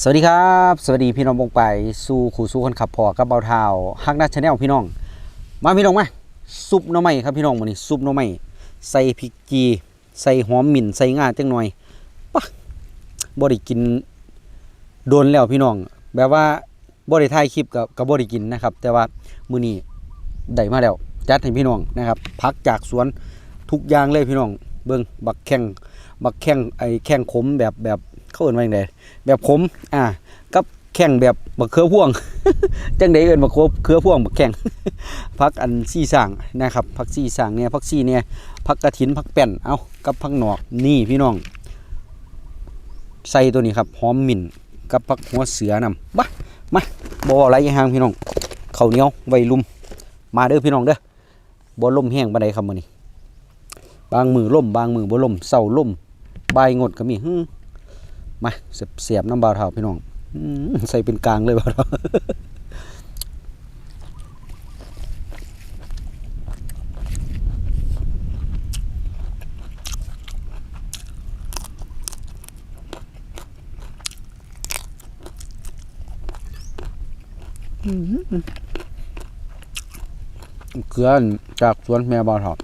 สวัสดีครับ สวัสดีพี่น้องบงไปสู่ขู่สู้คนขับพอกับเบาเท้าฮักนัดชาแนลพี่น้อง มาพี่น้องมาซุปน่อไม้ครับพี่น้องมื้อนี้ซุปน่อไม้ใส่พริกจีใส่หอมหมิ่นใส่งาจังหน่อยปะบ่ได้กินโดนแล้วพี่น้อง แบบว่าบ่ได้ถ่ายคลิปกับกับบ่ได้กินนะครับ แต่ว่ามื้อนี้ได้มาแล้วจัดให้พี่น้องนะครับพักจากสวนทุกอย่างเลยพี่น้อง เบิ่งบักแข้งบักแข้งไอ้แข้งขมแบบแบบ เขาเอิ้นว่าจังไดแบบขมอ่ากับแข่งแบบบักเขือพ่วง จังไดเอิ้นบักเขือเขือพ่วงบักแข่งพักอันซี่สางนะครับพักซี่สางเนี่ยพักซี่เนี่ยพักกระถินพักแป้นเอากับพักหนอกนี่พี่น้อง ใส่ตัวนี้ครับหอมหมิ่นกับพักหัวเสือนำมามาบ่อะไรย่างห่างพี่น้องเขาเหนียวไวลุมมาเด้อพี่น้องเด้อบ่ล่มแห้งปานใดครับมื้อนี้บางมือล่มบางมือบ่ล่มเศร้าล่มบ่ายงดก็มีหึ มาเสียบน้ำบาเทาพี่น้องใส่เป็นกลางเลยบาเทาเกลือจากสวนแม่บาเทาอื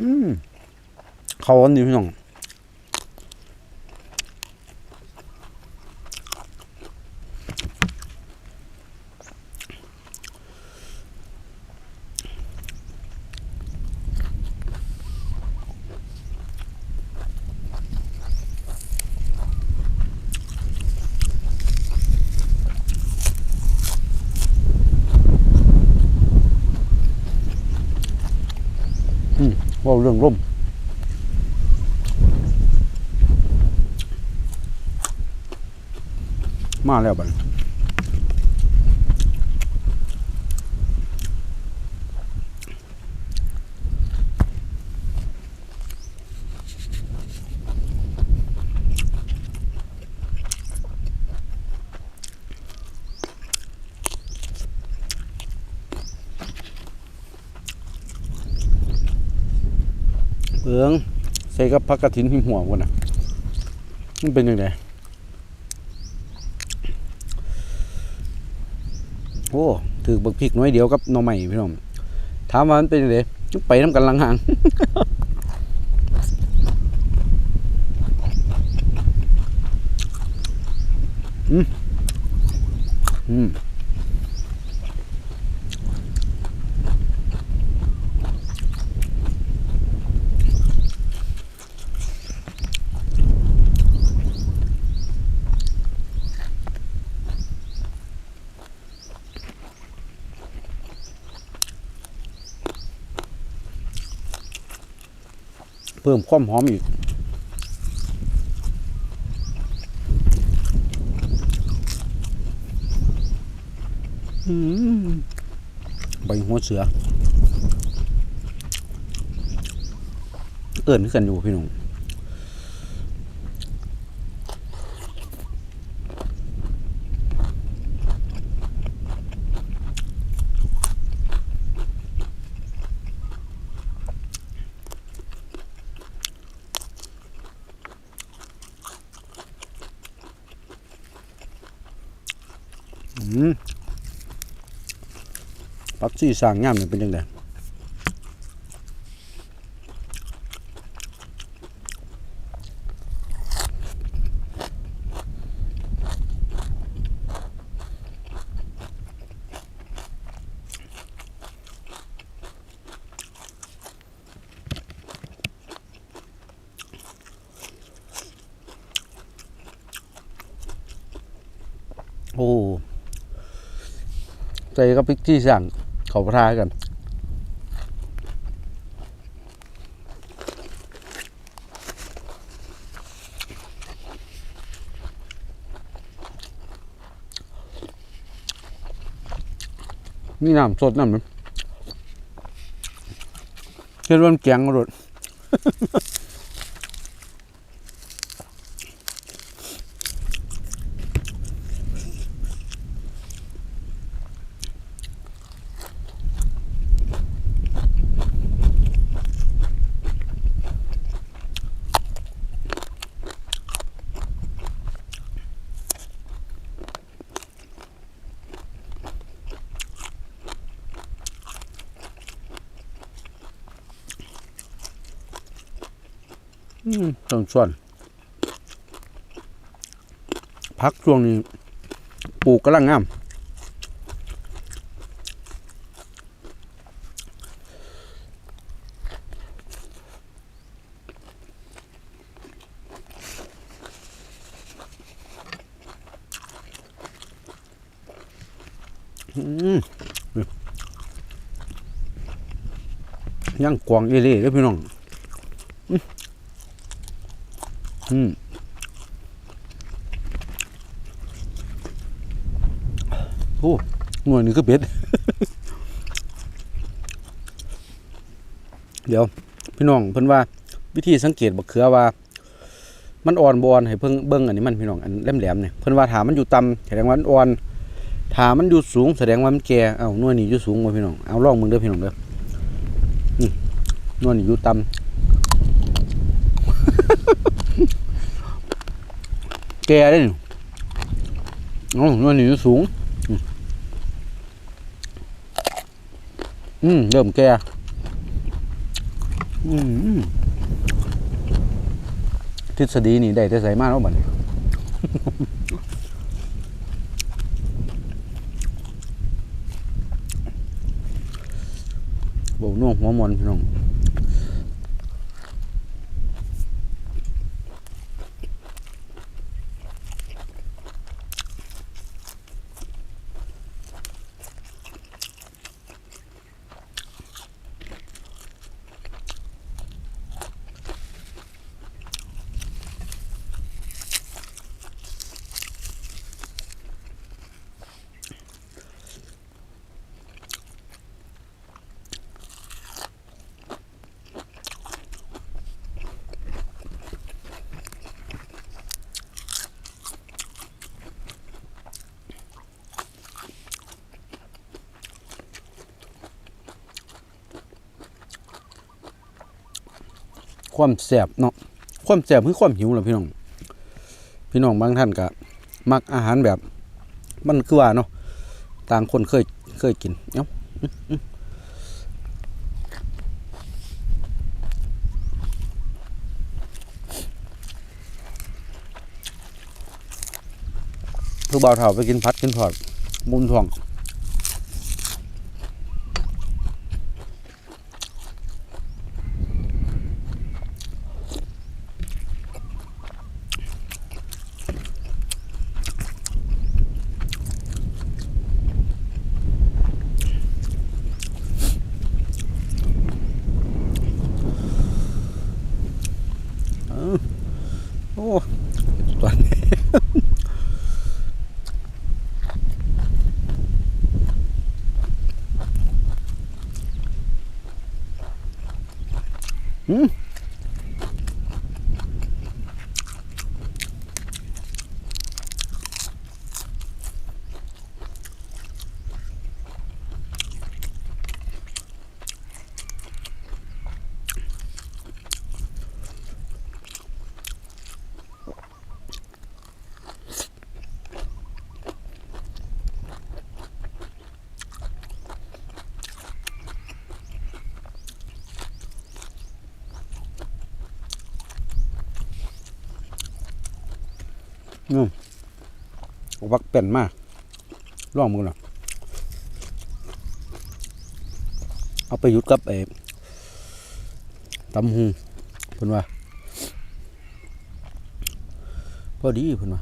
อืมเขา ว่าเรื่องร่มมาแล้วบัดนี้เอิงใส่ กับผักกระถินหิมหัวกันนะมันเป็นยังไงโอ้ถือบักพริกน้อยเดียวกับน่อใหม่พี่น้องถามว่ามันเป็นยังไงไปน้ำกันลังหางอืมอืม เพิ่มความหอมอีกใบหัวเสือ เอิ่นขึ้นอยู่พี่น้อง ปักซี่สร้างงามเนี่ยเป็นยังไง ใส่ก็พริกที่สั่งขอพระกันนี่น้ำสดน้ำมันเคล็ดว่ามันแกงอร่อ ต้องส่วนพักช่วงนี้ปลูกกำลังงามย่างกวางเอเล่เด้อพี่น้อง อืมโอ้หน่วยนี้คือเป็ด เดี๋ยว พี่น้องเพิ่นว่า วิธีสังเกตบักเขือว่า มันอ่อนบอ่อนให้เพิ่งเบิ่งอันนี้มันพี่น้องอันแหลมๆเนี่ยเพิ่นว่าถามันอยู่ต่ำแสดงว่าอ่อนถามันอยู่สูงแสดงว่ามันแก่เอ้าหน่วยนี้อยู่สูงบ่พี่น้องเอาลองมึงเด้อพี่น้องเด้อนี่หน่วยนี้อยู่ต่ำ แก่ได้อ๋อหน่วยนี่สูง อืมเริ่มแก่อืมทฤษฎีนี่ได้แต่ใส่มากแล้วบัดนี้โบน่วงหัวมอนพี่น้อง ความแสบเนาะความแสบคือความหิวแหละพี่น้อง พี่น้องบางท่านก็มักอาหารแบบ มันคือว่าเนาะต่างคนเคยเคยกินเอ้าอื้ออื้อผู้บ่าเฒ่าไปกินพัดกินทอดมุนทอง โอ้ตอนนี้ อืม วักเป็นมากลองมือหน่อยเอาไปยุดกับเอตำหูเพิ่นว่าพอดีเพิ่นว่า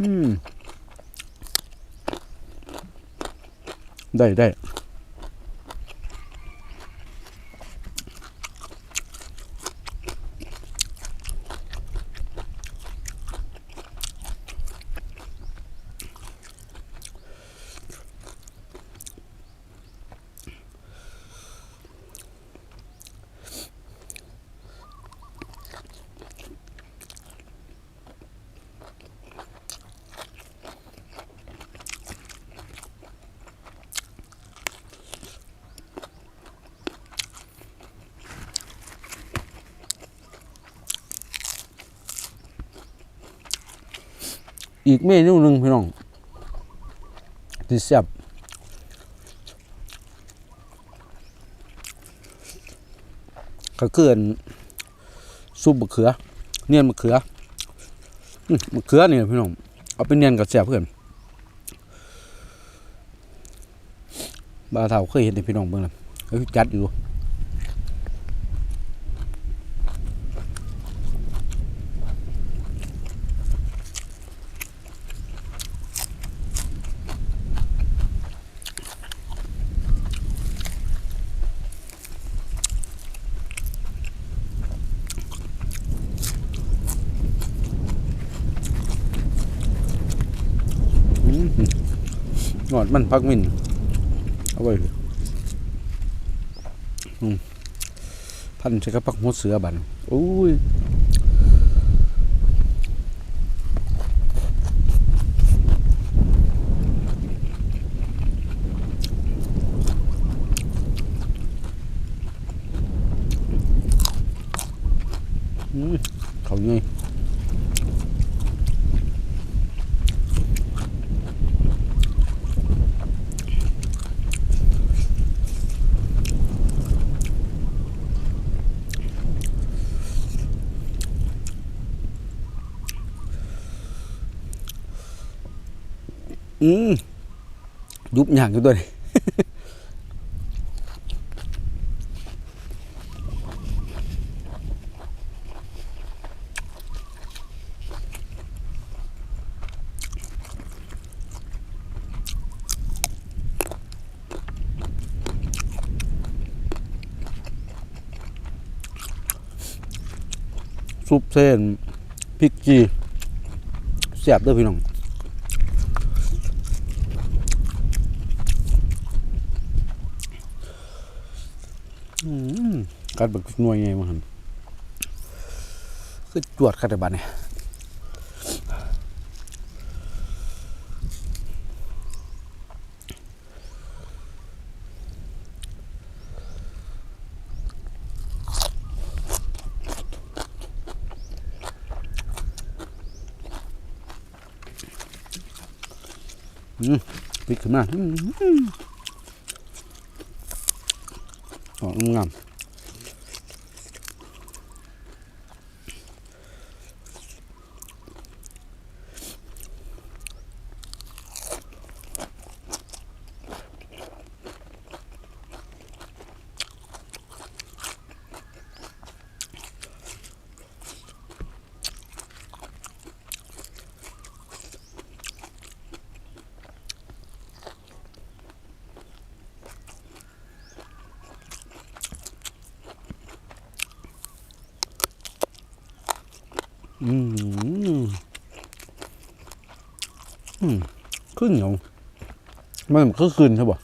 อืม ได้ได้ อีกเมนูหนึ่งพี่น้องที่แซ่บก็คือนซุปมะเขือ เนียนมะเขือมะเขือนี่พี่น้องเอาไปเนียนกับแซ่บเพื่อนบาเท่าเคยเห็นในพี่น้องเบิ่งแล้วเอ้ยจัดอยู่ ดมันพักมินเอาไว้เลยอืมพันใช้กับพักหัวเสือบันโอ้ยอืมเขาไง อืมยุบอย่างอยู่ตัวนี้ซุปเส้นพริกจีแซ่บด้อพี่น้อง อืม กัดบักหน่วยไงมาหันคือจวดคัดบัดเนี่ยอืมปิดขึ้นมาอืมอ๋องาม อืมอืม ขึ้นเหนียวมันก็คืนใช่ป่ะ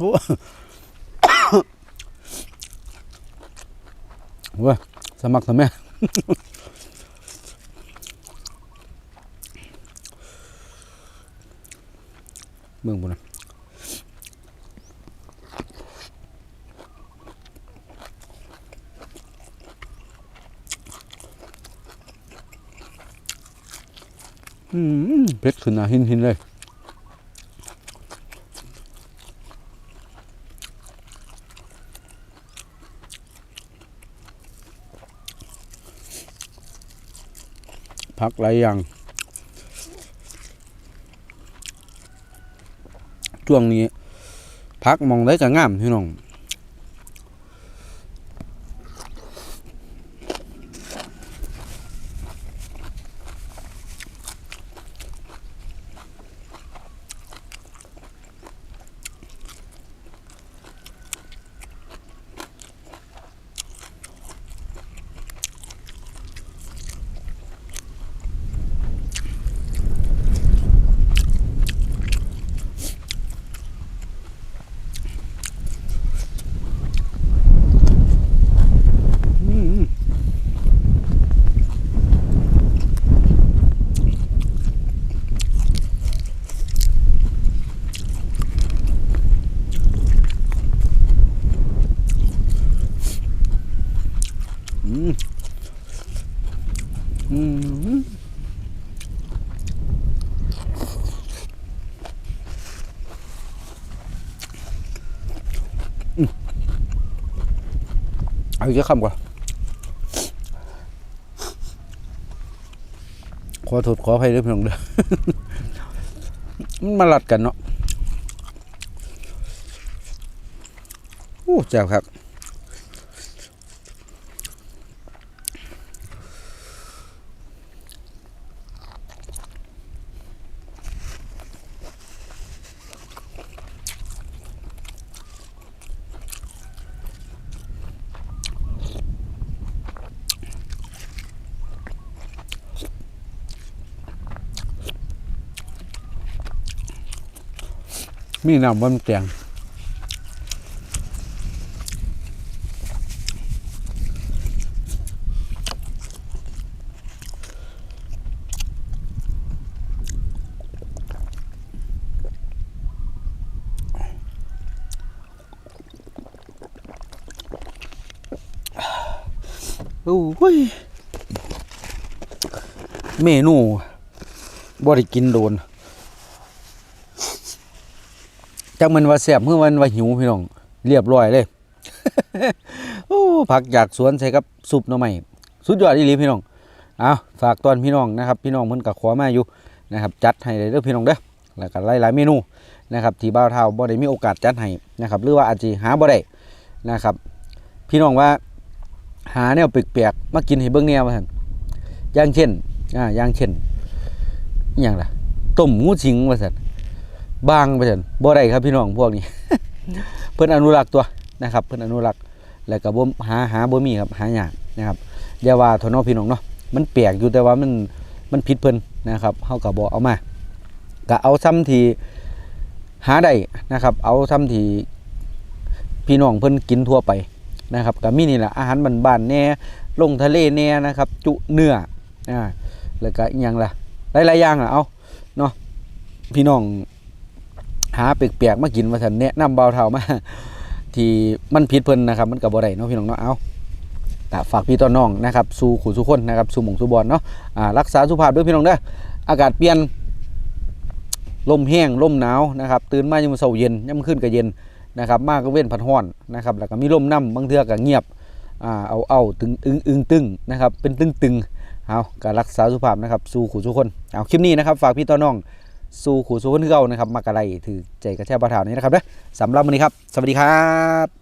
โอ้เว้ยสมัครทำไมเมืองบุญนะอืมเผ็ดขึ้นหนาหินหินเลย พักหลายอย่าง ช่วงนี้พักมองได้จะงามพี่น้อง อาอีกสักคำก่อนขอโทษขออภัยด้วยพี่น้องเด้อมันมาหลัดกันเนาะโอ้เจ้าครับ มีน้ำบนแตงโอ้ยเมนูบ่ได้กินโดน จักมันว่าแซ่บเมื่อวันว่าหิวพี่น้องเรียบร้อยเลยโอ้ผักจากสวนใส่กับซุปหน่อไม้สุดยอดอีหลีพี่น้องเอาฝากตอนพี่น้องนะครับ พี่น้องเพิ่นก็ขอมาอยู่นะครับจัดให้เลยเด้อพี่น้องเด้อแล้วก็หลายๆเมนูนะครับที่บ่าวเท่าบ่ได้มีโอกาสจัดให้นะครับหรือว่าอาจจะหาบ่ได้นะครับ พี่น้องว่าหาแนวแปลกๆมากินให้เบิ่งแนวว่าซั่นอย่างเช่นอ่าอย่างเช่นอย่างล่ะต้มงูสิงว่าซั่น บางไปเถอะบ่ได้ครับพี่น้องพวกนี้ เพิ่นอนุรักษ์ตัวนะครับ เพิ่นอนุรักษ์แล้วก็บ่หาหาบ่มีครับหายากนะครับอย่าว่าทนอพี่น้องเนาะมันแปลกอยู่แต่ว่ามันมันผิดเพิ่นนะครับเฮาก็บ่เอามาก็เอาซ้ำที่หาได้นะครับ เอาซ้ำที่พี่น้องเพิ่นกินทั่วไปนะครับก็มีนี่แหละอาหารบ้านๆแน่ลงทะเลแน่นะครับ จุเนื้ออ่าแล้วก็อีหยังล่ะหลายๆอย่างอะเอาเนาะพี่น้อง หาเปียกๆมากินมาสันแนะนำเบาเท่ามา ที่มันผิดเพิ่นนะครับ มันกับบ่ได้เนาะพี่น้องเนาะเอาก็ฝากพี่ต้นน้องนะครับสู่ขู่สู่คนนะครับสู่หมงสู่บอลเนาะอ่ารักษาสุขภาพด้วยพี่น้องเด้ออากาศเปลี่ยนลมแห้งลมหนาวนะครับตื่นมายามเช้าเย็นยามมื้นก็เย็นนะครับ มากก็เว้นผัดฮ้อนนะครับแล้วก็มีลมน้ำบางเทือก็เงียบอ่าเอาเอาตึงอึงอึงตึงนะครับเป็นตึงตึงเอาการรักษาสุขภาพนะครับสู่ขู่สู่คนเอาคลิปนี้นะครับฝากพี่ต้นน้อง สู้ขู่สู่คนที่เก่านะครับมากระไรถือใจกระแทกประถาวนี้นะครับเด้อสำหรับวันนี้ครับ สวัสดีครับ